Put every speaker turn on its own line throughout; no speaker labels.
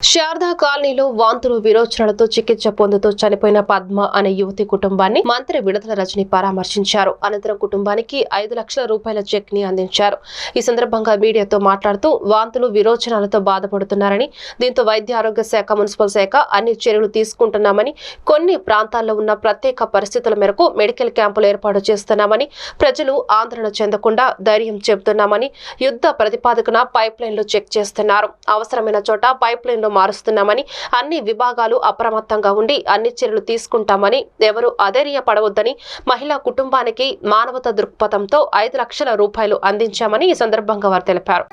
శారదా కాలనీలో వాంతులు విరోచనాలతో చికిత్స పొందుతూ చనిపోయిన పద్మ అనే యువతి కుటుంబాన్ని మంత్రి విడుదల రజని పరామర్శించారు. అనంతరం కుటుంబానికి ఐదు లక్షల రూపాయల చెక్ని అందించారు. ఈ సందర్భంగా మీడియాతో మాట్లాడుతూ వాంతులు విరోచనాలతో బాధపడుతున్నారని దీంతో వైద్య ఆరోగ్య శాఖ మున్సిపల్ శాఖ అన్ని చర్యలు తీసుకుంటున్నామని కొన్ని ప్రాంతాల్లో ఉన్న ప్రత్యేక పరిస్థితుల మేరకు మెడికల్ క్యాంపులు ఏర్పాటు చేస్తున్నామని ప్రజలు ఆందోళన చెందకుండా ధైర్యం చెబుతున్నామని యుద్ధ ప్రతిపాదకన పైప్ లైన్లు చెక్ చేస్తున్నారు. అవసరమైన చోట పైప్ లైన్లు మారుస్తున్నామని అన్ని విభాగాలు అప్రమత్తంగా ఉండి అన్ని చర్యలు తీసుకుంటామని ఎవరు అధైర్య పడవద్దని మహిళా కుటుంబానికి మానవత దృక్పథంతో ఐదు లక్షల రూపాయలు అందించామని ఈ సందర్భంగా వారు తెలిపారు.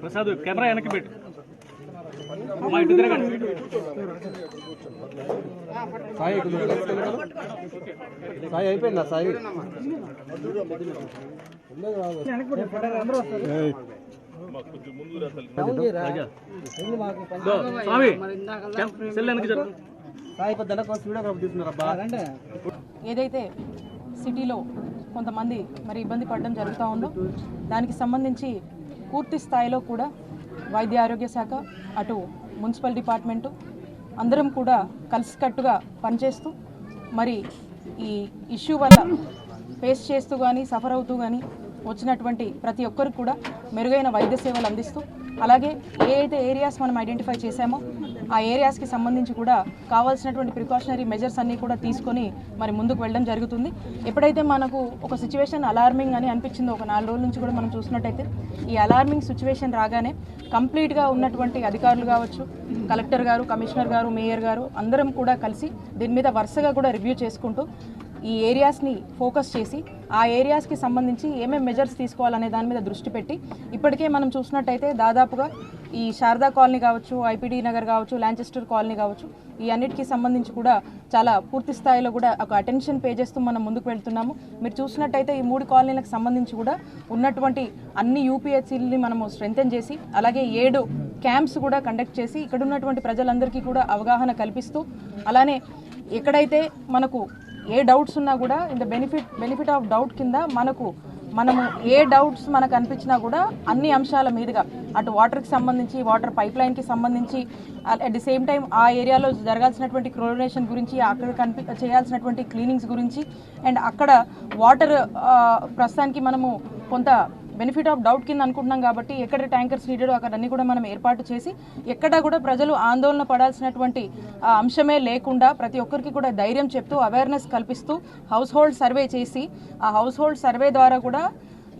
ప్రసాద్ కెమెరా వెనక్కి పెట్టు మా ఇటు తిరగండి
సాయి సాయి అయిపోయిందా సాయి
ఏదైతే సిటీలో కొంతమంది మరి ఇబ్బంది పడడం జరుగుతూ ఉందో దానికి సంబంధించి పూర్తి స్థాయిలో కూడా వైద్య ఆరోగ్య శాఖ అటు మున్సిపల్ డిపార్ట్మెంటు అందరం కూడా కలిసికట్టుగా పనిచేస్తూ మరి ఈ ఇష్యూ వల్ల ఫేస్ చేస్తూ కానీ సఫర్ అవుతూ కానీ వచ్చినటువంటి ప్రతి ఒక్కరికి కూడా మెరుగైన వైద్య సేవలు అందిస్తూ అలాగే ఏ అయితే ఏరియాస్ మనం ఐడెంటిఫై చేశామో ఆ ఏరియాస్కి సంబంధించి కూడా కావాల్సినటువంటి ప్రికాషనరీ మెజర్స్ అన్నీ కూడా తీసుకొని మరి ముందుకు వెళ్ళడం జరుగుతుంది. ఎప్పుడైతే మనకు ఒక సిచ్యువేషన్ అలార్మింగ్ అని అనిపించిందో ఒక నాలుగు రోజుల నుంచి కూడా మనం చూసినట్టయితే ఈ అలార్మింగ్ సిచ్యువేషన్ రాగానే కంప్లీట్గా ఉన్నటువంటి అధికారులు కావచ్చు కలెక్టర్ గారు కమిషనర్ గారు మేయర్ గారు అందరం కూడా కలిసి దీని మీద వరుసగా కూడా రివ్యూ చేసుకుంటూ ఈ ఏరియాస్ని ఫోకస్ చేసి ఆ ఏరియాస్కి సంబంధించి ఏమేమి మెజర్స్ తీసుకోవాలనే దాని మీద దృష్టి పెట్టి ఇప్పటికే మనం చూసినట్టయితే దాదాపుగా ఈ శారదా కాలనీ కావచ్చు ఐపీడీ నగర్ కావచ్చు లాంచెస్టర్ కాలనీ కావచ్చు ఈ అన్నిటికీ సంబంధించి కూడా చాలా పూర్తి స్థాయిలో కూడా ఒక అటెన్షన్ పే చేస్తూ మనం ముందుకు వెళ్తున్నాము. మీరు చూసినట్టయితే ఈ మూడు కాలనీలకు సంబంధించి కూడా ఉన్నటువంటి అన్ని యూపీహెచ్సీలని మనము స్ట్రెంగ్తెన్ చేసి అలాగే ఏడు క్యాంప్స్ కూడా కండక్ట్ చేసి ఇక్కడ ఉన్నటువంటి ప్రజలందరికీ కూడా అవగాహన కల్పిస్తూ అలానే ఎక్కడైతే మనకు ఏ డౌట్స్ ఉన్నా కూడా in the benefit benefit of doubt కింద మనకు మనము ఏ డౌట్స్ మనకు అనిపించినా కూడా అన్ని అంశాల మీదుగా అటు వాటర్కి సంబంధించి వాటర్ పైప్ లైన్కి సంబంధించి అట్ ది సేమ్ టైం ఆ ఏరియాలో జరగాల్సినటువంటి క్లోరినేషన్ గురించి అక్కడ కనిపి చేయాల్సినటువంటి క్లీనింగ్స్ గురించి అండ్ అక్కడ వాటర్ ప్రస్తుతానికి మనము కొంత బెనిఫిట్ ఆఫ్ డౌట్ కింద అనుకుంటున్నాం కాబట్టి ఎక్కడ ట్యాంకర్స్ నీడెడ్ అక్కడ అన్ని కూడా మనం ఏర్పాటు చేసి ఎక్కడ కూడా ప్రజలు ఆందోళన పడాల్సినటువంటి అంశమే లేకుండా ప్రతి ఒక్కరికి కూడా ధైర్యం చెప్తూ అవేర్నెస్ కల్పిస్తూ హౌస్ హోల్డ్ సర్వే చేసి ఆ హౌస్ హోల్డ్ సర్వే ద్వారా కూడా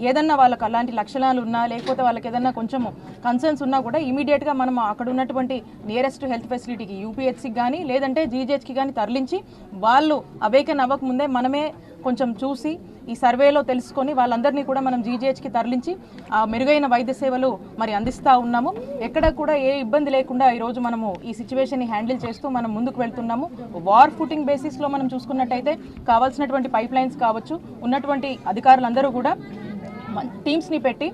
ఏదన్నా వాళ్ళకి అలాంటి లక్షణాలు ఉన్నా లేకపోతే వాళ్ళకి ఏదన్నా కొంచెం కన్సర్న్స్ ఉన్నా కూడా ఇమీడియట్గా మనం అక్కడ ఉన్నటువంటి నియరెస్ట్ హెల్త్ ఫెసిలిటీకి యూపీహెచ్సికి కానీ లేదంటే జీజేహెచ్కి కానీ తరలించి వాళ్ళు అవేకన్ అవ్వకముందే మనమే కొంచెం చూసి ఈ సర్వేలో తెలుసుకొని వాళ్ళందరినీ కూడా మనం జీజీహెచ్కి తరలించి ఆ మెరుగైన వైద్య సేవలు మరి అందిస్తూ ఉన్నాము. ఎక్కడ కూడా ఏ ఇబ్బంది లేకుండా ఈరోజు మనము ఈ సిచ్యువేషన్ని హ్యాండిల్ చేస్తూ మనం ముందుకు వెళ్తున్నాము. వార్ ఫుటింగ్ బేసిస్లో మనం చూసుకున్నట్టయితే కావాల్సినటువంటి పైప్ లైన్స్ కావచ్చు ఉన్నటువంటి అధికారులందరూ కూడా టీమ్స్ని పెట్టి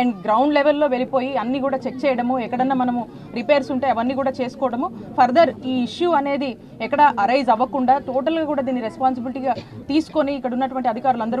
అండ్ గ్రౌండ్ లెవెల్లో వెళ్ళిపోయి అన్ని కూడా చెక్ చేయడము ఎక్కడన్నా మనము రిపేర్స్ ఉంటే అవన్నీ కూడా చేసుకోవడము. ఫర్దర్ ఈ ఇష్యూ అనేది ఎక్కడ అరైజ్ అవ్వకుండా టోటల్గా కూడా దీన్ని రెస్పాన్సిబిలిటీగా తీసుకొని ఇక్కడ ఉన్నటువంటి అధికారులందరూ